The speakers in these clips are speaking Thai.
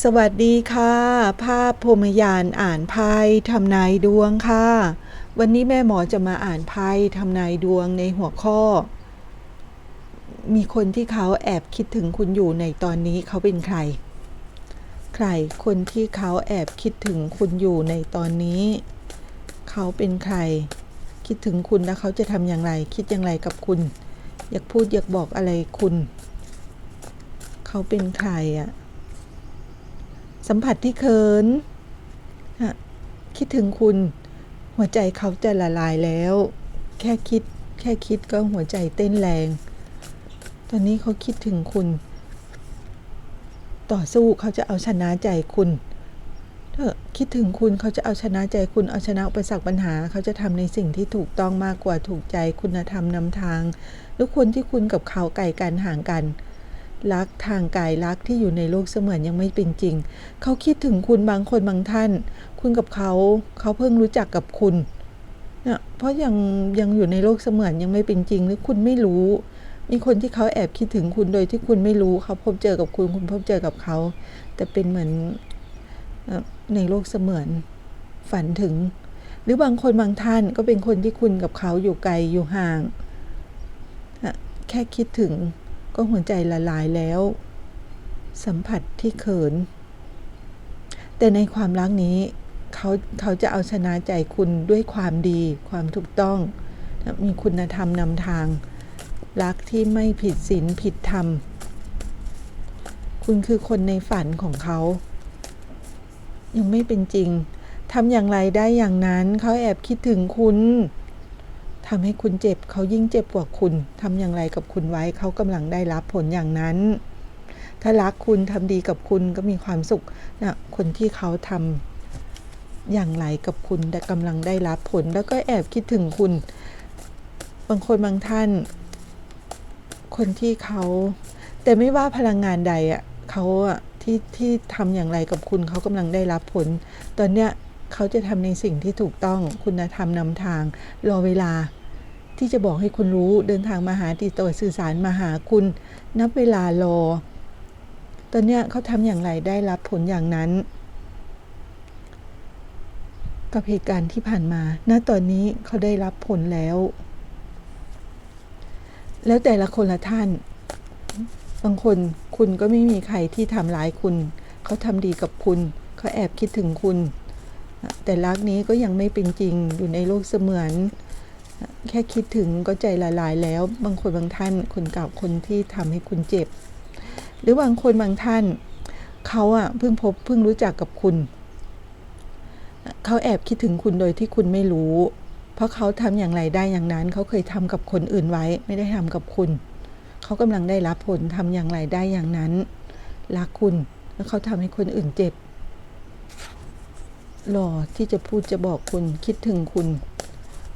สวัสดีค่ะ ภาพพรมยานอ่านไพ่ทำนายดวงค่ะ วันนี้แม่หมอจะมาอ่านไพ่ทำนายดวงในหัวข้อ มีคนที่เขาแอบคิดถึงคุณอยู่ในตอนนี้เขาเป็นใคร ใครคนที่เขาแอบคิดถึงคุณอยู่ในตอนนี้ เขาเป็นใคร คิดถึงคุณแล้วเขาจะทำอย่างไร คิดอย่างไรกับคุณ อยากพูดอยากบอกอะไรคุณ เขาเป็นใครอะ สัมผัสที่เขินฮะคิดถึงคุณ หัวใจเขาจะละลายแล้ว แค่คิดแค่คิดก็หัวใจเต้นแรง ตอนนี้เขาคิดถึงคุณ ต่อสู้เขาจะเอาชนะใจคุณเถอะคิดถึงคุณเขาจะเอาชนะใจคุณเอาชนะอุปสรรคปัญหา เขาจะทำในสิ่งที่ถูกต้องมากกว่าถูกใจคุณธรรมนำทาง ทุกคนที่คุณกับเขาไก่กันห่างกัน รักทางกายรักที่อยู่ในโลกเสมือนยังไม่เป็นจริง เขาคิดถึงคุณบางคนบางท่าน คุณกับเขาเขาเพิ่งรู้จักกับคุณเนี่ยเพราะยังยังอยู่ในโลกเสมือนยังไม่เป็นจริงหรือคุณไม่รู้ มีคนที่เขาแอบคิดถึงคุณโดยที่คุณไม่รู้เขาพบเจอกับคุณคุณพบเจอกับเขา แต่เป็นเหมือนในโลกเสมือนฝันถึง หรือบางคนบางท่านก็เป็นคนที่คุณกับเขาอยู่ไกลอยู่ห่าง แค่คิดถึง ก็หัวใจละลายแล้ว สัมผัสที่เขิน แต่ในความรักนี้เขาเขาจะเอาชนะใจคุณด้วยความดีความถูกต้อง มีคุณธรรมนำทาง รักที่ไม่ผิดศีลผิดธรรม คุณคือคนในฝันของเขา ยังไม่เป็นจริงทำอย่างไรได้อย่างนั้นเขาแอบคิดถึงคุณ ทำให้คุณเจ็บเขายิ่งเจ็บกว่าคุณทำอย่างไรกับคุณไว้เขากำลังได้รับผลอย่างนั้น ถ้ารักคุณทำดีกับคุณก็มีความสุขนะคนที่เขาทำอย่างไรกับคุณแต่กำลังได้รับผลแล้วก็แอบคิดถึงคุณ บางคนบางท่าน คนที่เขาแต่ไม่ว่าพลังงานใดอะ่ะเขาอะที่ที่ทำอย่างไรกับคุณเขากำลังได้รับผล ตอนเนี้ยเขาจะทำในสิ่งที่ถูกต้องคุณธรรมนำทาง รอเวลา ที่จะบอกให้คุณรู้เดินทางมาหาติดต่อสื่อสารมาหาคุณ นับเวลารอ ตอนเนี้ยเขาทำอย่างไรได้รับผลอย่างนั้น กับเหตุการณ์ที่ผ่านมา ณ ตอนนี้เขาได้รับผลแล้ว แล้วแต่ละคนละท่าน บางคนคุณก็ไม่มีใครที่ทำร้ายคุณ เขาทำดีกับคุณ เขาแอบคิดถึงคุณ แต่รักนี้ก็ยังไม่เป็นจริงอยู่ในโลกเสมือน แค่คิดถึงก็ใจละลายแล้ว บางคนบางท่านคนเก่าคนที่ทำให้คุณเจ็บ หรือบางคนบางท่านเขาอะเพิ่งพบเพิ่งรู้จักกับคุณ เขาแอบคิดถึงคุณโดยที่คุณไม่รู้ เพราะเขาทำอย่างไรได้อย่างนั้น เขาเคยทำกับคนอื่นไว้ ไม่ได้ทำกับคุณ เขากำลังได้รับผลทำอย่างไรได้อย่างนั้นรักคุณแล้วเขาทำให้คนอื่นเจ็บรอที่จะพูดจะบอกคุณคิดถึงคุณ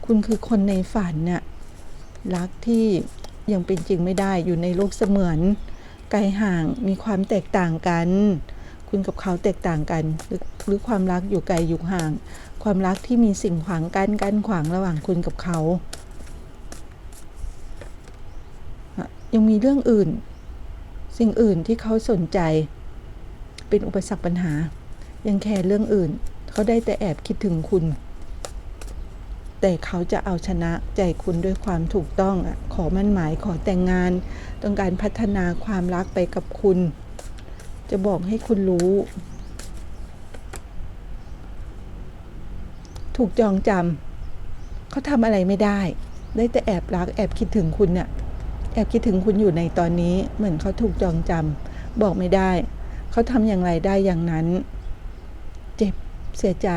คุณคือคนในฝันน่ะรักที่ยังเป็นจริงไม่ได้อยู่ในโลกเสมือนไกลห่างมีความแตกต่างกัน คุณกับเขาแตกต่างกันหรือหรือความรักอยู่ไกลอยู่ห่าง ความรักที่มีสิ่งขวางกั้นกั้นขวางระหว่างคุณกับเขา ยังมีเรื่องอื่น สิ่งอื่นที่เขาสนใจ เป็นอุปสรรคปัญหา ยังแคร์เรื่องอื่น เขาได้แต่แอบคิดถึงคุณ แต่เขาจะเอาชนะใจคุณด้วยความถูกต้องอะขอมั่นหมายขอแต่งงาน ต้องการพัฒนาความรักไปกับคุณ จะบอกให้คุณรู้ ถูกจองจำเขาทำอะไรไม่ได้ ได้แต่แอบรักแอบคิดถึงคุณเนี่ยแอบคิดถึงคุณอยู่ในตอนนี้เหมือนเขาถูกจองจำบอกไม่ได้ เขาทำอย่างไรได้อย่างนั้น เจ็บเสียใจ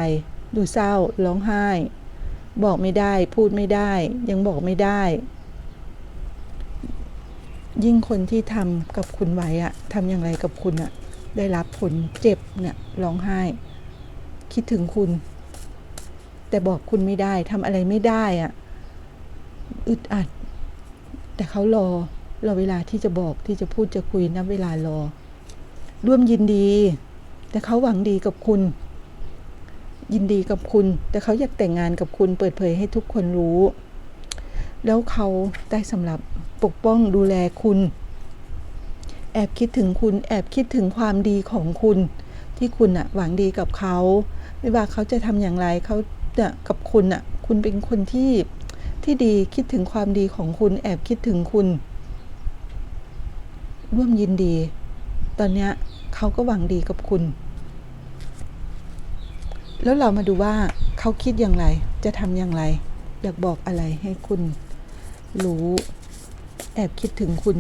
ดูเศร้า ร้องไห้ บอกไม่ได้ พูดไม่ได้ ยังบอกไม่ได้ ยิ่งคนที่ทำกับคุณไว้อะทำอย่างไรกับคุณอะได้รับผลเจ็บเนี่ยร้องไห้ คิดถึงคุณ แต่บอกคุณไม่ได้ทำอะไรไม่ได้อะอึดอัด แต่เขารอรอเวลาที่จะบอกที่จะพูดจะคุยนะเวลารอ ร่วมยินดี แต่เขาหวังดีกับคุณ ยินดีกับคุณ แต่เขาอยากแต่งงานกับคุณเปิดเผยให้ทุกคนรู้ แล้วเขาได้สำหรับปกป้องดูแลคุณ แอบคิดถึงคุณ แอบคิดถึงความดีของคุณ ที่คุณอะหวังดีกับเขา ไม่ว่าเขาจะทำอย่างไรเขาเนี่ยกับคุณอะคุณเป็นคนที่ที่ดีคิดถึงความดีของคุณ แอบคิดถึงคุณ ร่วมยินดี ตอนนี้เขาก็หวังดีกับคุณ แล้วเรามาดูว่าเขาคิดอย่างไร จะทำอย่างไร อยากบอกอะไรให้คุณรู้ แอบคิดถึงคุณ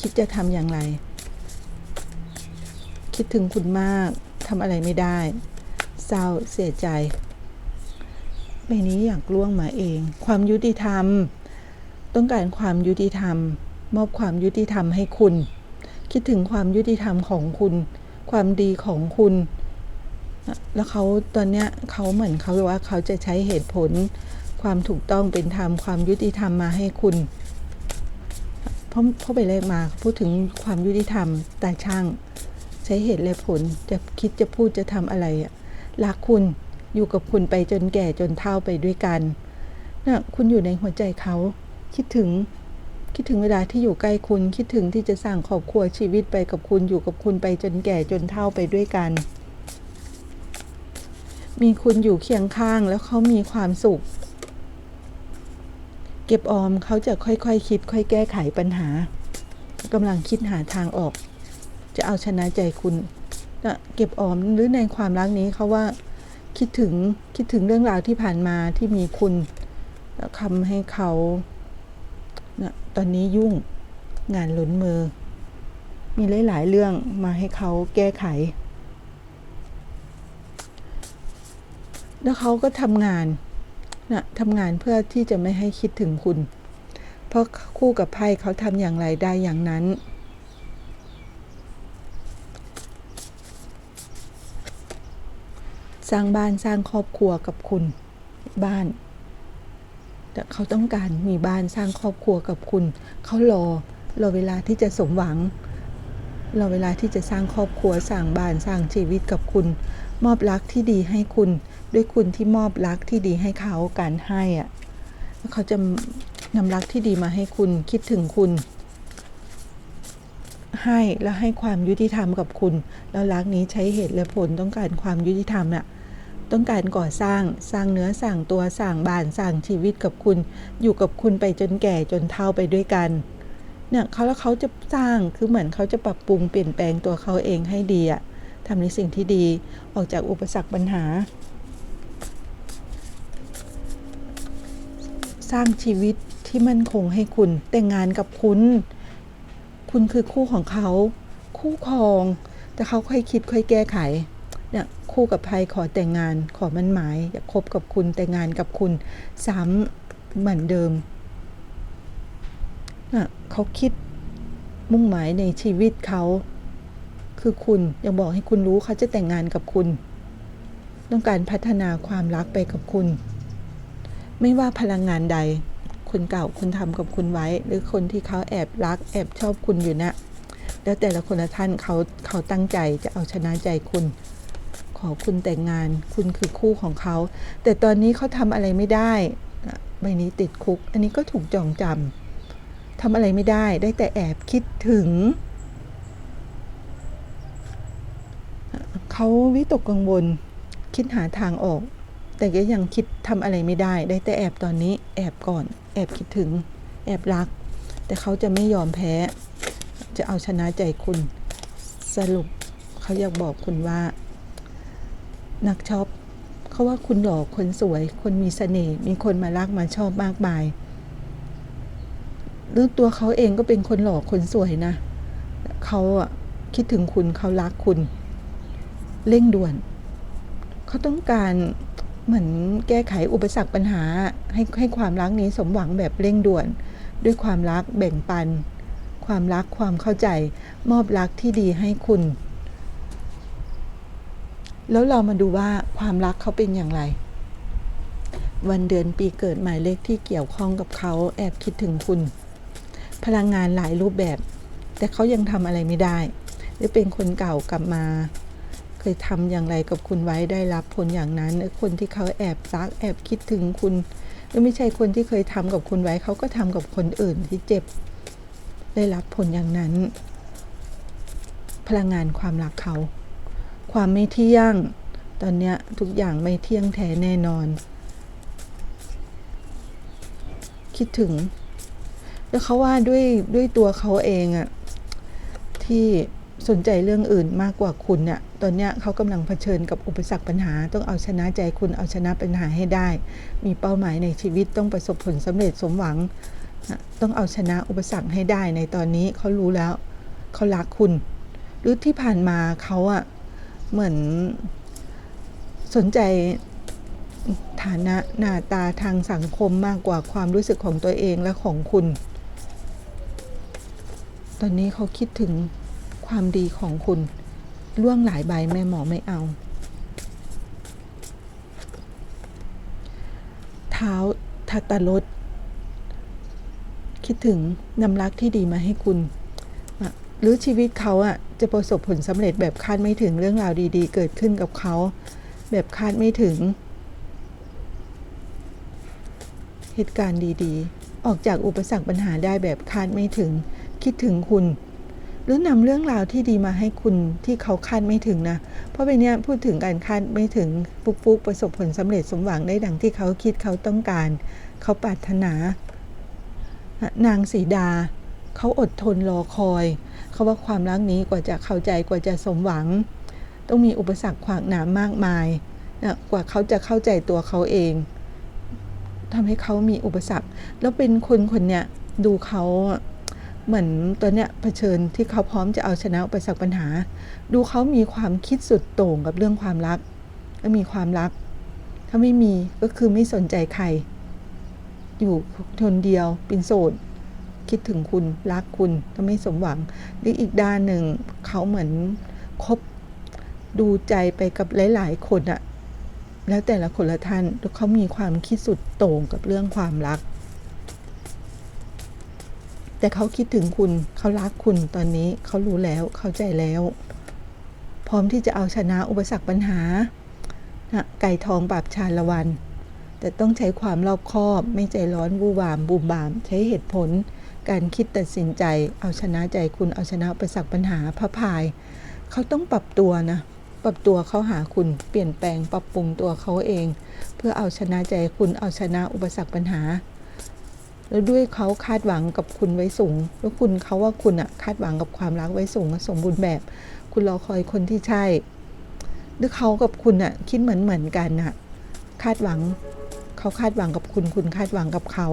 คิดจะทำอย่างไร คิดถึงคุณมากทำอะไรไม่ได้ เศร้าเสียใจใบนี้อยากล่วงมาเอง ความยุติธรรม ต้องการความยุติธรรม มอบความยุติธรรมให้คุณ คิดถึงความยุติธรรมของคุณ ความดีของคุณ แล้วเขาตอนเนี้ยเขาเหมือนเขาว่าเขาจะใช้เหตุผลความถูกต้องเป็นธรรมความยุติธรรมมาให้คุณเพราะเพราะไปเลขมาพูดถึงความยุติธรรมแต่ช่าง ใช้เหตุและผลจะคิดจะพูดจะทำอะไรอะรักคุณอยู่กับคุณไปจนแก่จนเฒ่าไปด้วยกันนะคุณอยู่ในหัวใจเขาคิดถึงคิดถึงเวลาที่อยู่ใกล้คุณคิดถึงที่จะสร้างครอบครัวชีวิตไปกับคุณอยู่กับคุณไปจนแก่จนเฒ่าไปด้วยกัน มีคุณอยู่เคียงข้างแล้วเขามีความสุข เก็บออมเขาจะค่อยๆคคิด ค่อยแก้ไขปัญหากำลังคิดหาทางออก จะเอาชนะใจคุณนะเก็บออมหรือในความรักนี้เขาว่าคิดถึงคิดถึงเรื่องราวที่ผ่านมาที่มีคุณทำให้เขานะตอนนี้ยุ่งงานล้นมือ มีหลายๆเรื่องมาให้เขาแก้ไข แล้วเขาก็ทำงานนะทำงานเพื่อที่จะไม่ให้คิดถึงคุณ เพราะคู่กับไพ่เขาทำอย่างไรได้อย่างนั้น สร้างบ้านสร้างครอบครัวกับคุณบ้านแต่เขาต้องการมีบ้านสร้างครอบครัวกับคุณ เขารอรอเวลาที่จะสมหวังรอเวลาที่จะสร้างครอบครัวสร้างบ้านสร้างชีวิตกับคุณ มอบรักที่ดีให้คุณ ด้วยคุณที่มอบรักที่ดีให้เขาการให้อะเขาจะนำรักที่ดีมาให้คุณคิดถึงคุณ ให้แล้วให้ความยุติธรรมกับคุณ แล้วรักนี้ใช้เหตุและผลต้องการความยุติธรรมน่ะต้องการก่อสร้างสร้างเนื้อสร้างตัวสร้างบ้านสร้างชีวิตกับคุณ อยู่กับคุณไปจนแก่จนเฒ่าไปด้วยกันเนี่ยเขาแล้วเขาจะสร้างคือเหมือนเขาจะปรับปรุงเปลี่ยนแปลงตัวเขาเองให้ดีอะทำในสิ่งที่ดีออกจากอุปสรรคปัญหา สร้างชีวิตที่มั่นคงให้คุณ แต่งงานกับคุณ คุณคือคู่ของเขา คู่ครอง แต่เขาค่อยคิดค่อยแก้ไขเนี่ยคู่กับภัยขอแต่งงานขอมั่นหมายอยากคบกับคุณแต่งงานกับคุณซ้ำเหมือนเดิมน่ะเขาคิดมุ่งหมายในชีวิตเขา คือคุณอยากบอกให้คุณรู้เขาจะแต่งงานกับคุณ ต้องการพัฒนาความรักไปกับคุณ ไม่ว่าพลังงานใด คนเก่าคุณทำกับคุณไว้ หรือคนที่เขาแอบรัก แอบชอบคุณอยู่นะ แล้วแต่ละคนละท่านเขาเขาตั้งใจจะเอาชนะใจคุณ ขอคุณแต่งงานคุณคือคู่ของเขา แต่ตอนนี้เขาทำอะไรไม่ได้ใบนี้ติดคุก อันนี้ก็ถูกจองจำทำอะไรไม่ได้ได้แต่แอบคิดถึงเขาวิตกกังวลคิดหาทางออก แต่ก็ยังคิดทำอะไรไม่ได้ ได้แต่แอบตอนนี้ แอบก่อน แอบคิดถึง แอบรัก แต่เขาจะไม่ยอมแพ้ จะเอาชนะใจคุณ สรุปเขาอยากบอกคุณว่า นักช็อปเขาว่าคุณหล่อคนสวย คนมีเสน่ห์มีคนมารักมาชอบมากมายหรือตัวเขาเองก็เป็นคนหล่อคนสวยนะเขาอะคิดถึงคุณเขารักคุณ เร่งด่วน เขาต้องการ เหมือนแก้ไขอุปสรรคปัญหา ให้ให้ความรักนี้สมหวังแบบเร่งด่วน ด้วยความรักแบ่งปัน ความรักความเข้าใจ มอบรักที่ดีให้คุณ แล้วเรามาดูว่าความรักเขาเป็นอย่างไร วันเดือนปีเกิดหมายเลขที่เกี่ยวข้องกับเขาแอบคิดถึงคุณ พลังงานหลายรูปแบบ แต่เขายังทำอะไรไม่ได้ หรือเป็นคนเก่ากลับมา เคยทำอย่างไรกับคุณไว้ได้รับผลอย่างนั้นคนที่เขาแอบรักแอบคิดถึงคุณหรือไม่ใช่คนที่เคยทำกับคุณไว้เขาก็ทำกับคนอื่นที่เจ็บ ได้รับผลอย่างนั้น พลังงานความรักเขา ความไม่เที่ยง ตอนนี้ทุกอย่างไม่เที่ยงแท้แน่นอน คิดถึง แล้วเขาว่าด้วยด้วยตัวเขาเองอะที่ สนใจเรื่องอื่นมากกว่าคุณเนี่ยตอนเนี้ยเขากำลังเผชิญกับอุปสรรคปัญหา ต้องเอาชนะใจคุณเอาชนะปัญหาให้ได้ มีเป้าหมายในชีวิตต้องประสบผลสำเร็จสมหวัง ต้องเอาชนะอุปสรรคให้ได้ในตอนนี้เขารู้แล้วเขารักคุณ หรือที่ผ่านมาเขาอะเหมือนสนใจฐานะหน้าตาทางสังคมมากกว่าความรู้สึกของตัวเองและของคุณ ตอนนี้เขาคิดถึง ความดีของคุณล่วงหลายใบแม่หมอไม่เอา เท้าทัตตรสคิดถึงนำรักที่ดีมาให้คุณ หรือชีวิตเขาอะจะประสบผลสำเร็จแบบคาดไม่ถึงเรื่องราวดีๆ เกิดขึ้นกับเขา แบบคาดไม่ถึง เหตุการณ์ดีๆ ออกจากอุปสรรคปัญหาได้แบบคาดไม่ถึง คิดถึงคุณ หรือนำเรื่องราวที่ดีมาให้คุณที่เขาคาดไม่ถึงนะ เพราะไปเนี้ยพูดถึงการคาดไม่ถึงฟุกฟุกประสบผลสำเร็จสมหวังได้ดังที่เขาคิดเขาต้องการ เขาปรารถนา นางสีดา เขาอดทนรอคอย เขาว่าความรักนี้กว่าจะเข้าใจกว่าจะสมหวัง ต้องมีอุปสรรคขวางหนามมากมายนะกว่าเขาจะเข้าใจตัวเขาเองทำให้เขามีอุปสรรค แล้วเป็นคนคนเนี้ยดูเขา เหมือนตัวเนี้ยเผชิญที่เขาพร้อมจะเอาชนะอุปสรรคปัญหา ดูเขามีความคิดสุดโต่งกับเรื่องความรักและมีความรัก ถ้าไม่มีก็คือไม่สนใจใคร อยู่คนเดียวเป็นโสดคิดถึงคุณรักคุณถ้าไม่สมหวังหรืออีกด้านหนึ่งเขาเหมือนคบดูใจไปกับหลาย ๆ คนอะแล้วแต่ละคนละท่านเขามีความคิดสุดโต่งกับเรื่องความรัก แต่เขาคิดถึงคุณเขารักคุณตอนนี้เขารู้แล้วเข้าใจแล้ว พร้อมที่จะเอาชนะอุปสรรคปัญหานะไก่ทองปราบชาละวัน แต่ต้องใช้ความรอบคอบไม่ใจร้อนวู่วามบูมบาม ใช้เหตุผล การคิดตัดสินใจ เอาชนะใจคุณเอาชนะอุปสรรคปัญหาพระพาย เขาต้องปรับตัวนะปรับตัวเขาหาคุณเปลี่ยนแปลงปรับปรุงตัวเขาเอง เพื่อเอาชนะใจคุณเอาชนะอุปสรรคปัญหา แล้วด้วยเขาคาดหวังกับคุณไว้สูง แล้วคุณเขาว่าคุณอะคาดหวังกับความรักไว้สูงสมบูรณ์แบบ คุณรอคอยคนที่ใช่หรือเขากับคุณอะคิดเหมือนเหมือนกันอะคาดหวังเขาคาดหวังกับคุณ คุณคาดหวังกับเขา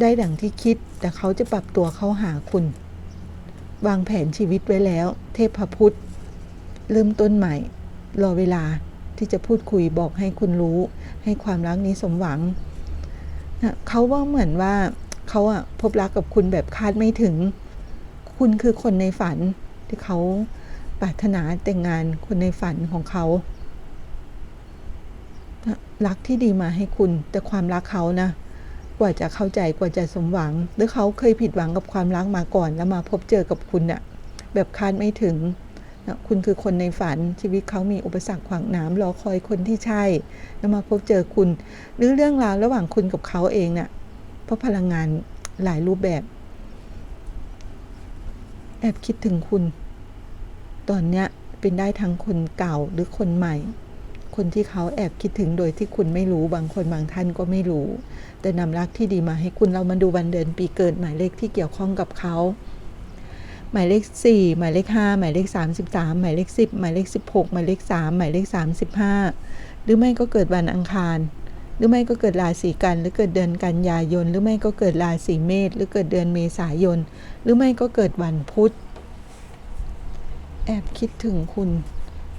ได้ดังที่คิดแต่เขาจะปรับตัวเข้าหาคุณ วางแผนชีวิตไว้แล้ว เทพพุทธเริ่มต้นใหม่ รอเวลาที่จะพูดคุยบอกให้คุณรู้ ให้ความรักนี้สมหวัง เขาว่าเหมือนว่าเขาอะพบรักกับคุณแบบคาดไม่ถึง คุณคือคนในฝันที่เขาปรารถนาแต่งงานคนในฝันของเขา รักที่ดีมาให้คุณแต่ความรักเขานะ กว่าจะเข้าใจกว่าจะสมหวัง หรือเขาเคยผิดหวังกับความรักมาก่อน แล้วมาพบเจอกับคุณอะแบบคาดไม่ถึง นะคุณคือคนในฝันชีวิตเขามีอุปสรรคขวางหนามรอคอยคนที่ใช่ แล้วมาพบเจอคุณ หรือเรื่องราวระหว่างคุณกับเขาเองเนี่ยเพราะพลังงานหลายรูปแบบ แอบคิดถึงคุณ ตอนเนี้ยเป็นได้ทั้งคนเก่าหรือคนใหม่ คนที่เขาแอบคิดถึงโดยที่คุณไม่รู้บางคนบางท่านก็ไม่รู้ แต่นำรักที่ดีมาให้คุณเรามาดูวันเดือนปีเกิดหมายเลขที่เกี่ยวข้องกับเขา หมายเลข 4 หมายเลข 5 หมายเลข 33 หมายเลข 10 หมายเลข 16 หมายเลข 3 หมายเลข 35 หรือไม่ก็เกิดวันอังคาร หรือไม่ก็เกิดราศีกัน หรือเกิดเดือนกันยายน หรือไม่ก็เกิดราศีเมษ หรือเกิดเดือนเมษายน หรือไม่ก็เกิดวันพุธ แอบคิดถึงคุณ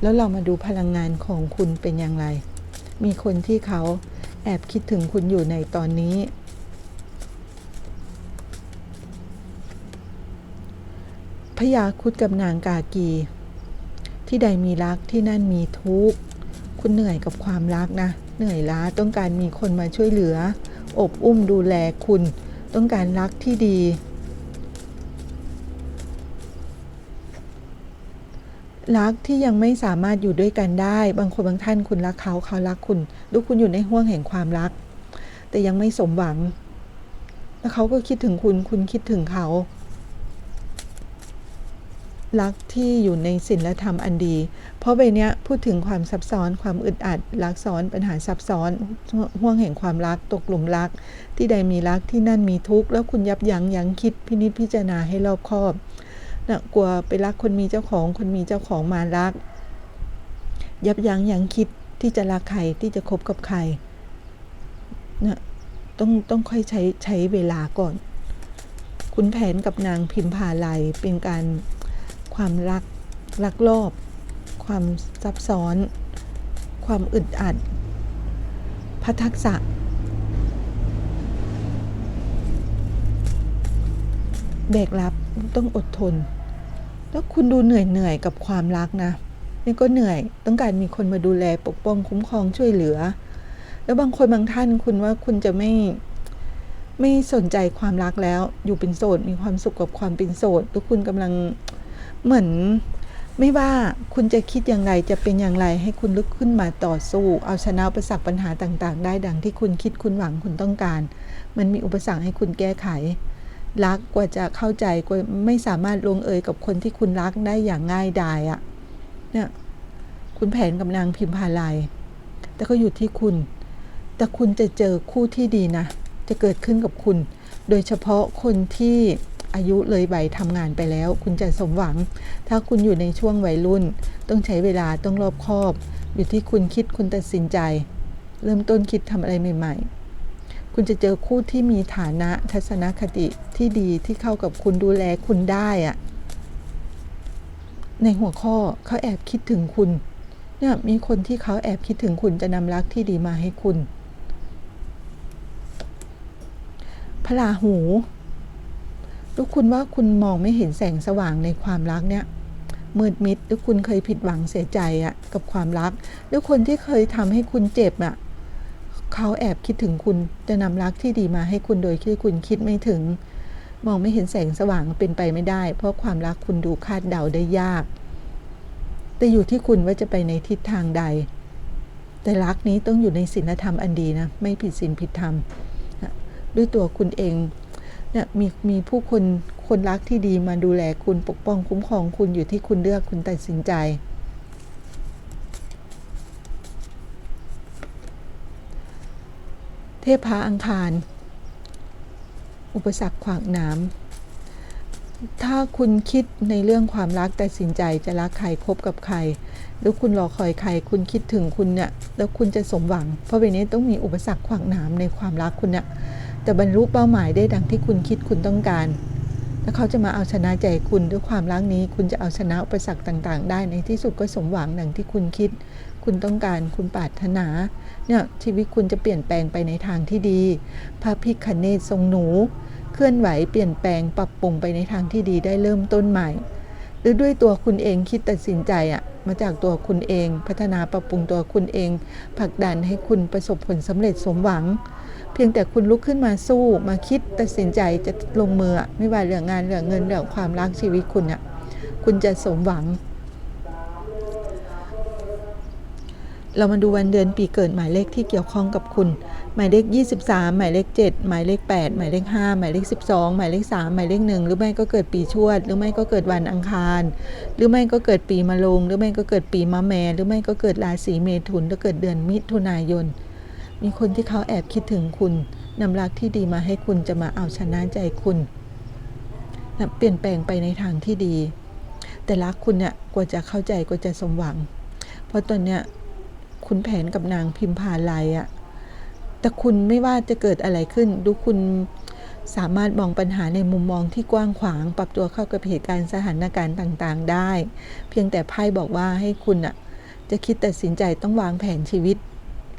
แล้วเรามาดูพลังงานของคุณเป็นอย่างไร มีคนที่เขาแอบคิดถึงคุณอยู่ในตอนนี้ ญาคุดกับนางกากี ที่ใดมีรักที่นั่นมีทุกข์ คุณเหนื่อยกับความรักนะ เหนื่อยล้าต้องการมีคนมาช่วยเหลือ อบอุ้มดูแลคุณ ต้องการรักที่ดี รักที่ยังไม่สามารถอยู่ด้วยกันได้ บางคนบางท่านคุณรักเขาเขารักคุณหรือคุณอยู่ในห่วงแห่งความรัก แต่ยังไม่สมหวังแล้วเขาก็คิดถึงคุณ คุณคิดถึงเขา รักที่อยู่ในศีลธรรมอันดี เพราะใบเนี้ยพูดถึงความซับซ้อนความอึดอัดรักซ้อนปัญหาซับซ้อนห่วงแห่งความรักตกหลุมรัก ที่ใดมีรักที่นั่นมีทุกข์แล้วคุณยับยั้งยั้งคิดพินิจพิจารณาให้รอบคอบนะกลัวไปรักคนมีเจ้าของคนมีเจ้าของมารัก ยับยั้งยั้งคิดที่จะรักใครที่จะคบกับใครนะต้องต้องค่อยใช้ใช้เวลาก่อน คุณแผนกับนางพิมพาลัยเป็นการ ความรักรักรอบความซับซ้อน ความอึดอัดพัทักษะ แบกรับต้องอดทน แล้วคุณดูเหนื่อยเหนื่อยกับความรักนะนี่ก็เหนื่อยต้องการมีคนมาดูแลปกป้องคุ้มครองช่วยเหลือ แล้วบางคนบางท่านคุณว่าคุณจะไม่ไม่สนใจความรักแล้ว อยู่เป็นโสดมีความสุขกับความเป็นโสดทุกคุณกำลัง เหมือนไม่ว่าคุณจะคิดอย่างไรจะเป็นอย่างไรให้คุณลุกขึ้นมาต่อสู้ เอาชนะอุปสรรคปัญหาต่างๆ ได้ดังที่คุณคิดคุณหวังคุณต้องการ มันมีอุปสรรคให้คุณแก้ไข รักกว่าจะเข้าใจกว่าไม่สามารถลงเอยกับคนที่คุณรักได้อย่างง่ายดายอะ่ะเนี่ยคุณแผนกับนางพิมพาลายแต่ก็อยู่ที่คุณ แต่คุณจะเจอคู่ที่ดีนะ จะเกิดขึ้นกับคุณ โดยเฉพาะคนที่ อายุเลยใบทำงานไปแล้ว คุณจะสมหวัง ถ้าคุณอยู่ในช่วงวัยรุ่น ต้องใช้เวลาต้องรอบคอบ อยู่ที่คุณคิดคุณตัดสินใจ เริ่มต้นคิดทำอะไรใหม่ ๆ คุณจะเจอคู่ที่มีฐานะทัศนคติที่ดีที่เข้ากับคุณดูแลคุณได้อะในหัวข้อเขาแอบคิดถึงคุณเนี่ยมีคนที่เขาแอบคิดถึงคุณจะนำรักที่ดีมาให้คุณพระราหู ทุกคุณว่าคุณมองไม่เห็นแสงสว่างในความรักเนี่ยมืดมิดหรือคุณเคยผิดหวังเสียใจอะกับความรักหรือคนที่เคยทำให้คุณเจ็บอะเขาแอบคิดถึงคุณจะนำรักที่ดีมาให้คุณโดยที่คุณคิดไม่ถึง มองไม่เห็นแสงสว่างเป็นไปไม่ได้ เพราะความรักคุณดูคาดเดาได้ยาก แต่อยู่ที่คุณว่าจะไปในทิศทางใด แต่รักนี้ต้องอยู่ในศีลธรรมอันดีนะไม่ผิดศีลผิดธรรม ด้วยตัวคุณเอง เนี่ยมีมีผู้คนคนรักที่ดีมาดูแลคุณปกป้องคุ้มครองคุณอยู่ที่คุณเลือกคุณตัดสินใจ เทพพระอังคาร อุปสรรคขวางน้ำถ้าคุณคิดในเรื่องความรักตัดสินใจจะรักใครคบกับใคร หรือคุณรอคอยใคร คุณคิดถึงคุณเนี่ยแล้วคุณจะสมหวัง เพราะเวนี้ต้องมีอุปสรรคขวางน้ำในความรักคุณเนี่ย จะบรรลุเป้าหมายได้ดังที่คุณคิดคุณต้องการ แล้วเขาจะมาเอาชนะใจคุณด้วยความรักนี้ คุณจะเอาชนะอุปสรรคต่าง ๆ ได้ในที่สุดก็สมหวังดังที่คุณคิด คุณต้องการคุณปรารถนาเนี่ยชีวิตคุณจะเปลี่ยนแปลงไปในทางที่ดีพระพิคเนศทรงหนู เคลื่อนไหวเปลี่ยนแปลงปรับปรุงไปในทางที่ดีได้เริ่มต้นใหม่หรือด้วยตัวคุณเองคิดตัดสินใจอะมาจากตัวคุณเอง พัฒนาปรับปรุงตัวคุณเองผลักดันให้คุณประสบผลสำเร็จสมหวัง เพียงแต่คุณลุกขึ้นมาสู้มาคิดตัดสินใจจะลงมือไม่ว่าเรื่องงานเรื่องเงินเรื่องความรักชีวิตคุณอะคุณจะสมหวัง เรามาดูวันเดือนปีเกิดหมายเลขที่เกี่ยวข้องกับคุณ หมายเลข 23 หมายเลข 7 หมายเลข 8 หมายเลข 5 หมายเลข 12 หมายเลข 3 หมายเลข 1 หรือไม่ก็เกิดปีชวด หรือไม่ก็เกิดวันอังคาร หรือไม่ก็เกิดปีมะโรงหรือไม่ก็เกิดปีมะแมหรือไม่ก็เกิดราศีเมถุนหรือเกิดเดือนมิถุนายน มีคนที่เขาแอบคิดถึงคุณนำรักที่ดีมาให้คุณจะมาเอาชนะใจคุณนะเปลี่ยนแปลงไปในทางที่ดี แต่รักคุณเนี่ยกว่าจะเข้าใจกว่าจะสมหวัง เพราะตอนเนี้ยคุณแผนกับนางพิมพาลายอะแต่คุณไม่ว่าจะเกิดอะไรขึ้น ดูคุณสามารถมองปัญหาในมุมมองที่กว้างขวาง ปรับตัวเข้ากับเหตุการณ์สถานการณ์ต่างๆ ได้ เพียงแต่ไพ่บอกว่าให้คุณอะจะคิดตัดสินใจต้องวางแผนชีวิต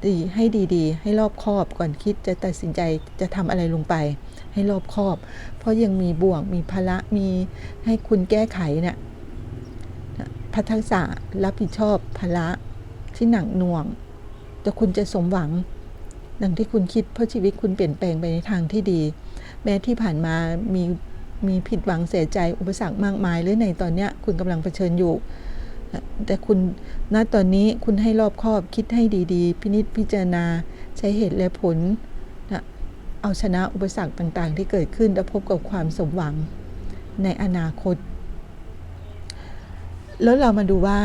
ดีให้ดีๆ ให้รอบคอบก่อนคิดจะตัดสินใจจะทำอะไรลงไป ให้รอบคอบ เพราะยังมีบ่วงมีภาระมีให้คุณแก้ไขเนี่ยพัฒษะรับผิดชอบภาระที่หนักหน่วง แต่คุณจะสมหวังดังที่คุณคิดเพราะชีวิตคุณเปลี่ยนแปลงไปในทางที่ดี แม้ที่ผ่านมามีมีผิดหวังเสียใจอุปสรรคมากมาย หรือในตอนเนี้ยคุณกำลังเผชิญอยู่ แต่คุณณตอนนี้คุณให้รอบคอบคิดให้ดีๆ พินิจพิจารณาใช้เหตุและผลนะเอาชนะอุปสรรคต่างๆ ที่เกิดขึ้นและพบกับความสมหวังในอนาคต แล้วเรามาดูว่า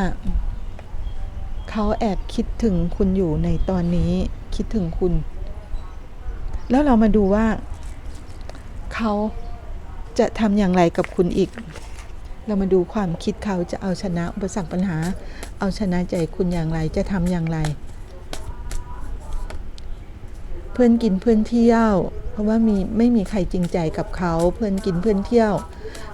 เขาแอบคิดถึงคุณอยู่ในตอนนี้คิดถึงคุณ แล้วเรามาดูว่า เขาจะทำอย่างไรกับคุณอีก เรามาดูความคิดเขาจะเอาชนะอุปสรรคปัญหา เอาชนะใจคุณอย่างไรจะทำอย่างไร เพื่อนกินเพื่อนเที่ยว เพราะว่ามีไม่มีใครจริงใจกับเขาเพื่อนกินเพื่อนเที่ยว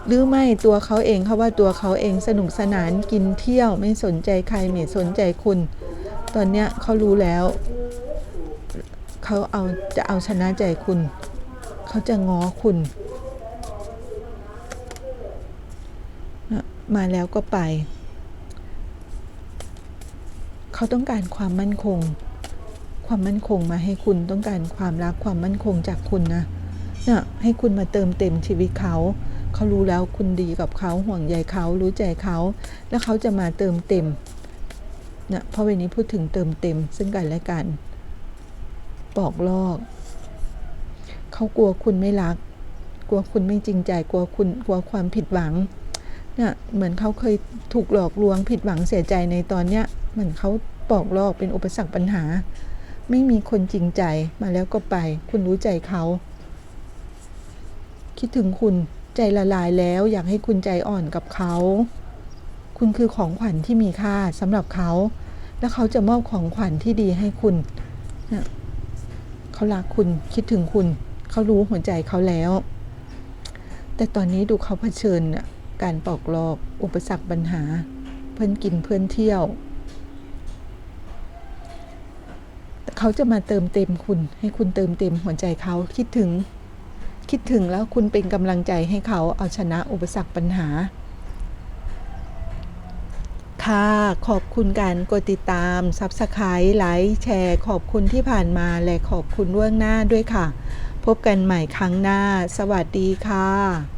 หรือไม่ตัวเขาเองเขาว่าตัวเขาเองสนุกสนานกินเที่ยวไม่สนใจใครไม่สนใจคุณ ตอนเนี้ยเขารู้แล้วเขาเอาจะเอาชนะใจคุณ เขาจะง้อคุณนะ มาแล้วก็ไป เขาต้องการความมั่นคง ความมั่นคงมาให้คุณต้องการความรักความมั่นคงจากคุณนะเนี่ยให้คุณมาเติมเต็มชีวิตเขาเขารู้แล้วคุณดีกับเขาห่วงใยเขารู้ใจเขา แล้วเขาจะมาเติมเต็มนะเพราะวันนี้พูดถึงเติมเต็มซึ่งกันและกันปอกลอกเขากลัวคุณไม่รัก กลัวคุณไม่จริงใจ กลัวคุณกลัวความผิดหวัง เนี่ยเหมือนเขาเคยถูกหลอกลวงผิดหวังเสียใจในตอนเนี้ยเหมือนเขาปอกลอกเป็นอุปสรรคปัญหา ไม่มีคนจริงใจมาแล้วก็ไป คุณรู้ใจเขา คิดถึงคุณใจละลายแล้วอยากให้คุณใจอ่อนกับเขา คุณคือของขวัญที่มีค่าสำหรับเขา แล้วเขาจะมอบของขวัญที่ดีให้คุณเนี่ยเขารักคุณคิดถึงคุณ เขารู้หัวใจเขาแล้ว แต่ตอนนี้ดูเขาเผชิญน่ะ การปอกลอก อุปสรรคปัญหา เพื่อนกินเพื่อนเที่ยว เขาจะมาเติมเต็มคุณ ให้คุณเติมเต็มหัวใจเขาคิดถึง คิดถึงแล้วคุณเป็นกำลังใจให้เขาเอาชนะอุปสรรคปัญหา ค่ะขอบคุณการกดติดตาม Subscribe ไลค์แชร์ ขอบคุณที่ผ่านมาและขอบคุณล่วงหน้าด้วยค่ะ พบกันใหม่ครั้งหน้า สวัสดีค่ะ